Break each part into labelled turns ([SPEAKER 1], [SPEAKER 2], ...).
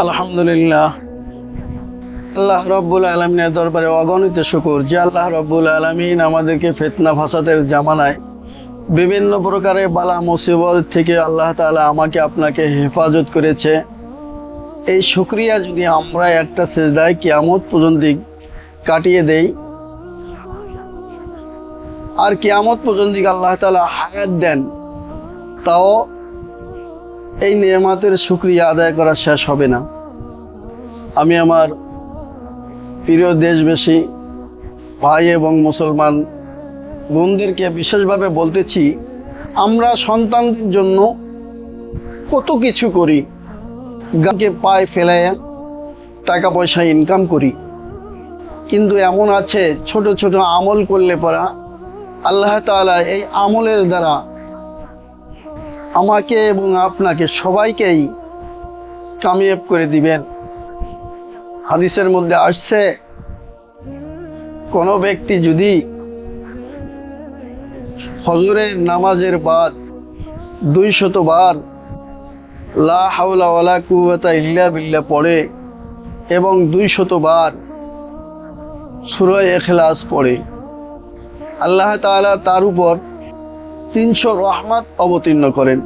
[SPEAKER 1] আলহামদুলিল্লাহ। আল্লাহ রব্বুল আলমিনের দরবারে অগণিত শুকুর যে আল্লাহ রব্বুল আলমিন আমাদেরকে ফেতনা ফাসাদের জামানায় বিভিন্ন প্রকারের বালা মুসিবত থেকে আল্লাহ তাআলা আমাকে আপনাকে হেফাজত করেছে। এই শুক্রিয়া যদি আমরা একটা সেজদায় কিয়ামত পর্যন্ত কাটিয়ে দেই, আর কিয়ামত পর্যন্ত আল্লাহ তাআলা হায়াত দেন, তাও এই নিয়ামতের শুক্রিয়া আদায় করা শেষ হবে না। আমি আমার প্রিয় দেশবাসী, ভাই এবং মুসলমান বোনদেরকে বিশেষভাবে বলতেছি, আমরা সন্তানদের জন্য কত কিছু করি। গানকে পায়ে ফেলায় টাকা পয়সা ইনকাম করি। কিন্তু এমন আছে, ছোট ছোট আমল করলে পরা আল্লাহ তাআলা এই আমলের দ্বারা আমাকে এবং আপনাকে সবাইকেই কামিয়াব করে দিবেন। হাদিসের মধ্যে আসছে, কোনো ব্যক্তি যদি ফজরের নামাজের বাদ দুই শতবার লা হাওলা ইল্লা বিল্লাহ পড়ে এবং দুই শতবার সূরা ইখলাস পড়ে, আল্লাহ তাআলা তার উপর তিনশো রহমত অবতীর্ণ করেন।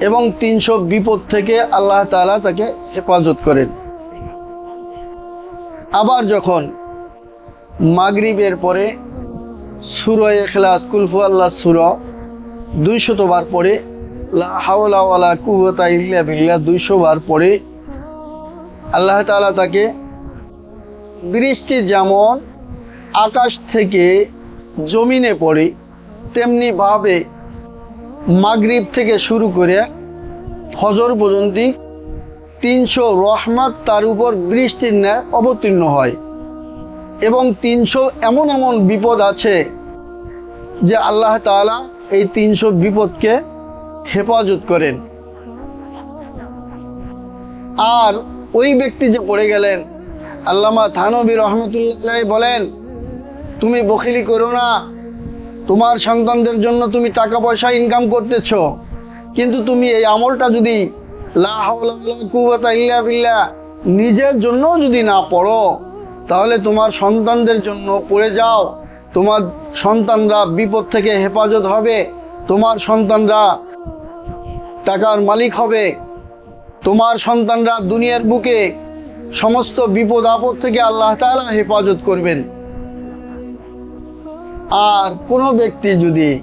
[SPEAKER 1] এবং তিনশো বিপদ থেকে আল্লাহ তাআলা তাকে হেফাজত করেন। আবার যখন মাগরিবের পরে সুর এখলাস কুলফু আল্লাহ সুর দুইশত বার পরে লা হাওলা ইল্লা বিল্লাহ দুইশো বার পরে আল্লাহ তালা তাকে বৃষ্টি যেমন আকাশ থেকে জমিনে পড়ে, তেমনি ভাবে মাগরিব থেকে শুরু করে ফজর পর্যন্ত তিনশো রহমত তার উপর বৃষ্টির ন্যায় অবতীর্ণ হয়। এবং তিনশো এমন এমন বিপদ আছে যে আল্লাহ তাআলা এই তিনশো বিপদকে হেফাজত করেন। আর ওই ব্যক্তি যে পড়ে গেলেন, আল্লামা থানবী রহমতুল্লাহ বলেন তুমি বখিলি করো না। তোমার সন্তানদের জন্য তুমি টাকা পয়সা ইনকাম করতেছ। কিন্তু তুমি এই আমলটা যদি নিজের জন্য যদি না পড়ো, তাহলে তোমার সন্তানদের জন্য পড়ে যাও। তোমার সন্তানরা বিপদ থেকে হেফাজত হবে। তোমার সন্তানরা টাকার মালিক হবে। তোমার সন্তানরা দুনিয়ার বুকে সমস্ত বিপদ আপদ থেকে আল্লাহ তাআলা হেফাজত করবেন। আর কোনো ব্যক্তি যদি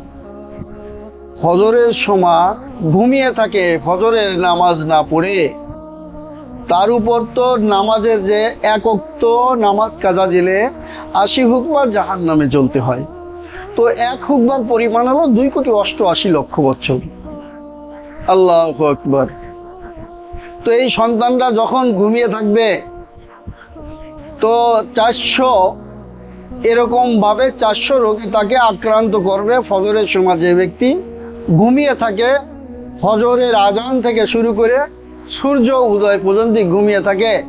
[SPEAKER 1] ফজরের সময় ঘুমিয়ে থাকে, ফজরের নামাজ না পড়ে, তার উপর তো নামাজের যে একক্ত নামাজ কাজা দিলে আশি হুকবার জাহান নামে চলতে হয়। তো এক হুকবার পরিমাণ হলো দুই কোটি অষ্টআশি লক্ষ বছর। আল্লাহ আকবর। তো এই সন্তানরা যখন ঘুমিয়ে থাকবে, তো চারশো এরকম ভাবে চারশো রোগী তাকে আক্রান্ত করবে ফজরের সময়। যে ব্যক্তি ঘুমিয়ে থাকে, ফজরের আজান থেকে শুরু করে সূর্য উদয় পর্যন্ত ঘুমিয়ে থাকে,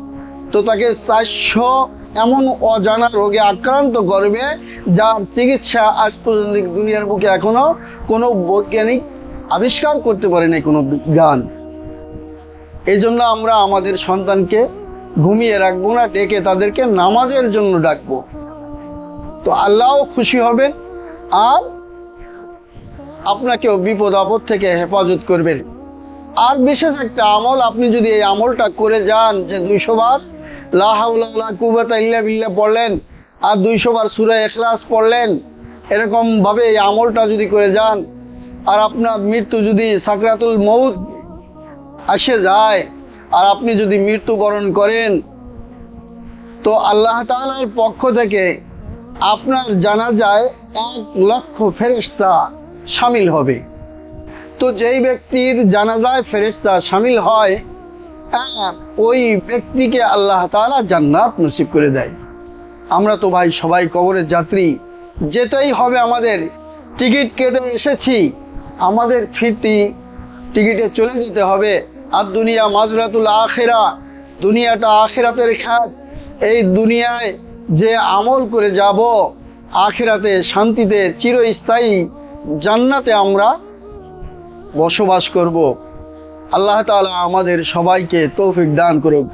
[SPEAKER 1] তো তাকে চারশো এমন অজানা রোগে আক্রান্ত করবে, যার চিকিৎসা আজ পর্যন্ত দুনিয়ার বুকে এখনও কোনো বৈজ্ঞানিক আবিষ্কার করতে পারেনি কোনো বিজ্ঞান। এই জন্য আমরা আমাদের সন্তানকে ঘুমিয়ে রাখব না, ডেকে তাদেরকে নামাজের জন্য ডাকবো। তো আল্লাহও খুশি হবেন আর আপনাকেও বিপদ আপদ থেকে হেফাজত করবেন। আর বিশেষ একটা আমল, আপনি যদি এই আমলটা করে যান যে দুইশো বার লাহাউল্লাহ কুবাতা ইল্লা বিল্লাহ পড়লেন, আর দুইশো বার সুরা এখলাস পড়লেন, এরকম ভাবে এই আমলটা যদি করে যান, আর আপনার মৃত্যু যদি সাকরাতুল মৌত আসে যায়, আর আপনি যদি মৃত্যুবরণ করেন, তো আল্লাহ তাআলার পক্ষ থেকে আপনার জানা যায় এক লক্ষ ফেরেশতা সামিল হবে। তো যেই ব্যক্তির জানাজায় ফেরেশতা সামিল হয় হ্যাঁ, ওই ব্যক্তিকে আল্লাহ তাআলা জান্নাত নসিব করে দেয়। আমরা তো ভাই সবাই কবরের যাত্রী যেতেই হবে আমাদের। টিকিট কেটে এসেছি আমাদের ফিরতি টিকিটে চলে যেতে হবে। আর দুনিয়া মাজরাতুল আখেরা দুনিয়াটা আখেরাতের খাত এই দুনিয়ায় যে আমল করে যাব, আখেরাতে শান্তিতে, চিরস্থায়ী জান্নাতে আমরা বসবাস করব। আল্লাহ তালা আমাদের সবাইকে তৌফিক দান করুক।